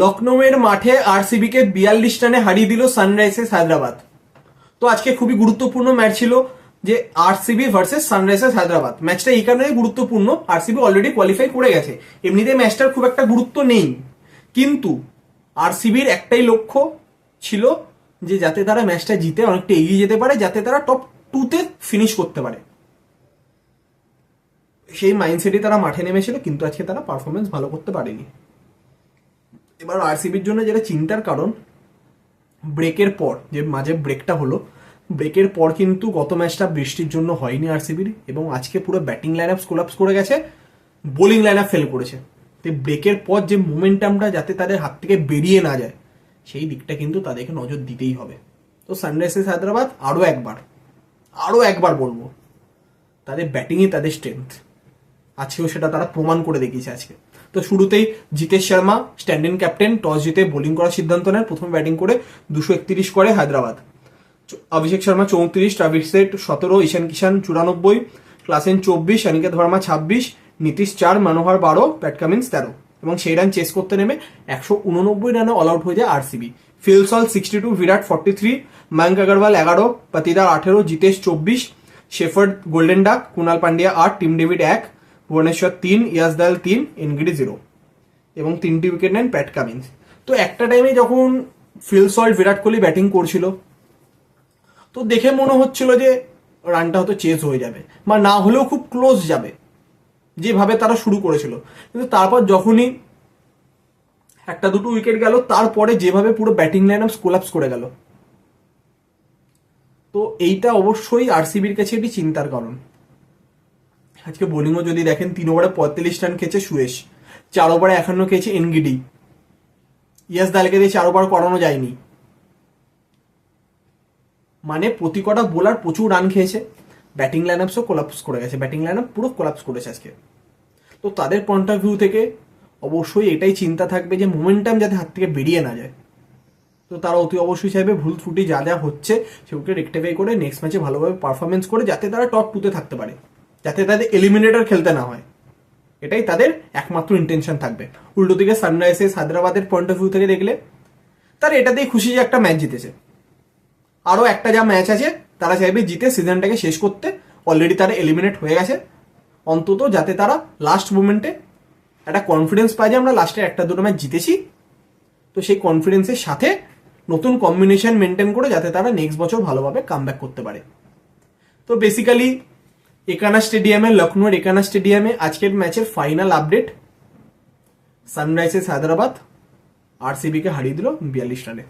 লখনৌয়ের মাঠে আরসিবি কে বিয়াল্লিশ রানে হারিয়ে দিল সানরাইজার্স হায়দ্রাবাদ। তো আজকে খুবই গুরুত্বপূর্ণ ম্যাচ ছিল যে আরসিবি ভার্সেস সানরাইজার্স হায়দ্রাবাদ। ম্যাচটা এই কারণে গুরুত্বপূর্ণ, আরসিবি অলরেডি কোয়ালিফাই করে গেছে। এমনিতে ম্যাচটার খুব একটা গুরুত্ব নেই। কিন্তু আরসিবির একটাই লক্ষ্য ছিল যে যাতে তারা ম্যাচটা জিতে অনেকটা এগিয়ে যেতে পারে, যাতে তারা টপ টুতে ফিনিশ করতে পারে। সেই মাইন্ডসেটে তারা মাঠে নেমেছিল, কিন্তু আজকে তারা পারফরমেন্স ভালো করতে পারেনি। এবার আরসিবির জন্য যেটা চিন্তার কারণ ব্রেকের পর, যে মাঝে ব্রেকটা হলো ব্রেকের পর কিন্তু গত ম্যাচটা বৃষ্টির জন্য হয়নি আরসিবির এবং আজকে পুরো ব্যাটিং লাইন আপ কোলাপস করে গেছে বোলিং লাইন আপ ফেল করেছে। তো ব্রেকের পর যে মোমেন্টামটা যাতে তাদের হাত থেকে বেরিয়ে না যায়, সেই দিকটা কিন্তু তাদেরকে নজর দিতেই হবে। তো সানরাইজার্স হায়দ্রাবাদ আরও একবার আরও একবার বলব, তাদের ব্যাটিংই তাদের স্ট্রেংথ আজকেও সেটা তারা প্রমাণ করে দেখিয়েছে আজকে। তো শুরুতেই Jitesh Sharma standing captain toss জিতে বোলিং করার সিদ্ধান্ত নেন। প্রথমে ব্যাটিং করে দুশো একত্রিশ করে হায়দ্রাবাদ। অভিষেক শর্মা চৌত্রিশ, ট্রাভিস সেট সতেরো, ঈশান কিষান চুরানব্বই, ক্লাসেন চব্বিশ অনিকেত ভার্মা ছাব্বিশ, নীতিশ চার, মনোহর বারো, প্যাট কামিন্স তেরো এবং সেই রান চেস করতে নেমে একশো উননব্বই রানে অল আউট হয়ে যায় RCB Phil Salt sixty two Virat forty three Mayank Agarwal এগারো, পাতিদার আঠেরো, জিতেশ চব্বিশ, shepherd golden duck, Kunal Pandya আট, টিম ডেভিড এক ভুবনেশ্বর তিন ইয়াস দয়াল তিন, এনগিডি জিরো। এবং তিনটি উইকেট নেন প্যাট কামিন্স। তো একটা টাইমে যখন ফিল বিরাট কোহলি ব্যাটিং করছিল, তো দেখে মনে হচ্ছিল যে রানটা হয়তো চেস হয়ে যাবে বা না হলেও খুব ক্লোজ যাবে, যেভাবে তারা শুরু করেছিল। কিন্তু তারপর যখনই একটা দুটো উইকেট গেল, তারপরে যেভাবে পুরো ব্যাটিং লাইন কোলাপস করে গেল। তো এইটা অবশ্যই আরসিবির কাছে একটি চিন্তার কারণ। আজকে বোলিংও যদি দেখেন, তিন ওভারে পঁয়তাল্লিশ রান খেয়েছে সুয়েশ চার ওভারে একান্ন খেয়েছে এনগিডি। ইয়াস দালকে দিয়ে চার ওভার করানো যায়নি। মানে প্রতি কটা বোলার প্রচুর রান খেয়েছে। ব্যাটিং লাইন আপসও কোলাপস করে গেছে। ব্যাটিং লাইন আপ পুরো কোলাপস করেছে আজকে। তো তাদের পয়েন্ট অফ ভিউ থেকে অবশ্যই এটাই চিন্তা থাকবে যে মোমেন্টাম যাতে হাত থেকে বেরিয়ে না যায়। তো তারা অতি অবশ্যই চাইবে ভুল ত্রুটি যা যা হচ্ছে সেগুলোকে রেক্টিফাই করে নেক্সট ম্যাচে ভালোভাবে পারফরমেন্স করে যাতে তারা টপ টুতে থাকতে পারে। যাতে তাদের এলিমিনেটর খেলতে না হয়। এটাই তাদের একমাত্র ইন্টেনশন থাকবে। উল্টো দিকে সানরাইজার্স হায়দ্রাবাদের পয়েন্ট অফ ভিউ থেকে দেখলে, তারা এটাতেই খুশি যে একটা ম্যাচ জিতেছে। আরও একটা যা ম্যাচ আছে, তারা চাইবে জিতে সিজনটাকে শেষ করতে। অলরেডি তারা এলিমিনেট হয়ে গেছে। অন্তত যাতে তারা লাস্ট মুমেন্টে একটা কনফিডেন্স পায় যে আমরা লাস্টে একটা দুটো ম্যাচ জিতেছি। তো সেই কনফিডেন্সের সাথে নতুন কম্বিনেশন মেনটেন করে যাতে তারা নেক্সট বছর ভালোভাবে কাম করতে পারে। তো বেসিক্যালি একানা স্টেডিয়ামে লখনৌর একানা স্টেডিয়ামে আজকের ম্যাচের ফাইনাল আপডেট সানরাইজার্স হায়দ্রাবাদ আরসিবিকে হারিয়ে দিল বিয়াল্লিশ রানে